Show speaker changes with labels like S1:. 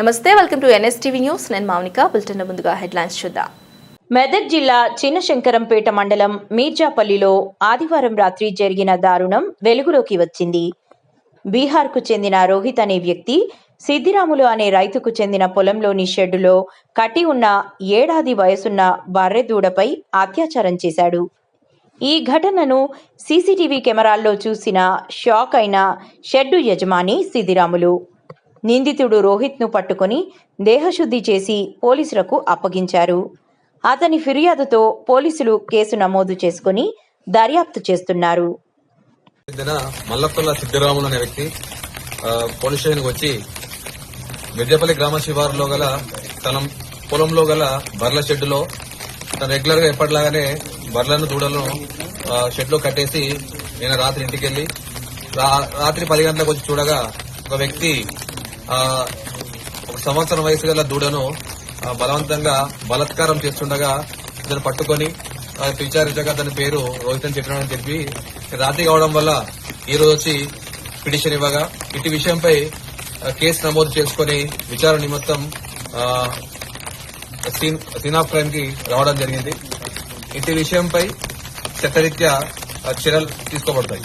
S1: నమస్తే welcome to NSTV news. నేను Mounika bulletin ముందుగా హెడ్లైన్స్ చూద్దాం.
S2: మెదక్ జిల్లా చిన్నశంకరంపేట మండలం మీర్జాపల్లిలో ఆదివారం రాత్రి జరిగిన దారుణం వెలుగులోకి వచ్చింది. బీహార్కు చెందిన రోహిత్ అనే వ్యక్తి సిద్ధిరాములు అనే రైతుకు చెందిన పొలంలోని షెడ్డులో కట్టి ఉన్న ఏడాది వయసున్న బర్రెదూడపై అత్యాచారం చేశాడు. ఈ ఘటనను సీసీటీవీ కెమెరాల్లో చూసిన షాక్ అయిన షెడ్డు యజమాని సిద్దిరాములు నిందితుడు రోహిత్ను పట్టుకొని దేహశుద్ధి చేసి పోలీసులకు అప్పగించారు. అతని ఫిర్యాదుతో పోలీసులు కేసు నమోదు చేసుకుని దర్యాప్తు చేస్తున్నారు.
S3: మల్లపల్ల సిద్ధరాములు అనే వ్యక్తి పోలీస్ స్టేషన్కి వచ్చి మిర్జపల్లి గ్రామ శివారులో గల తన పొలంలో గల బర్ల షెడ్డులో తను రెగ్యులర్గా ఎప్పటిలాగానే బర్లను దూడలను షెడ్లో కట్టేసి నేను రాత్రి ఇంటికి వెళ్ళి రాత్రి పది గంటలకు వచ్చి చూడగా ఒక వ్యక్తి ఒక సంవత్సరం వయసు గల దూడను బలవంతంగా బలాత్కారం చేస్తుండగా ఇతను పట్టుకొని విచారించగా అతని పేరు రోహిత్ అని చెప్పినాడని చెప్పి రాత్రి కావడం వల్ల ఈ రోజు వచ్చి పిటిషన్ ఇవ్వగా ఇటు విషయంపై కేసు నమోదు చేసుకుని విచారణ నిమిత్తం సీన్ ఆఫ్ క్రైమ్కి రావడం జరిగింది. ఇటు విషయంపై చట్టరీత్యా చర్యలు తీసుకోబడతాయి.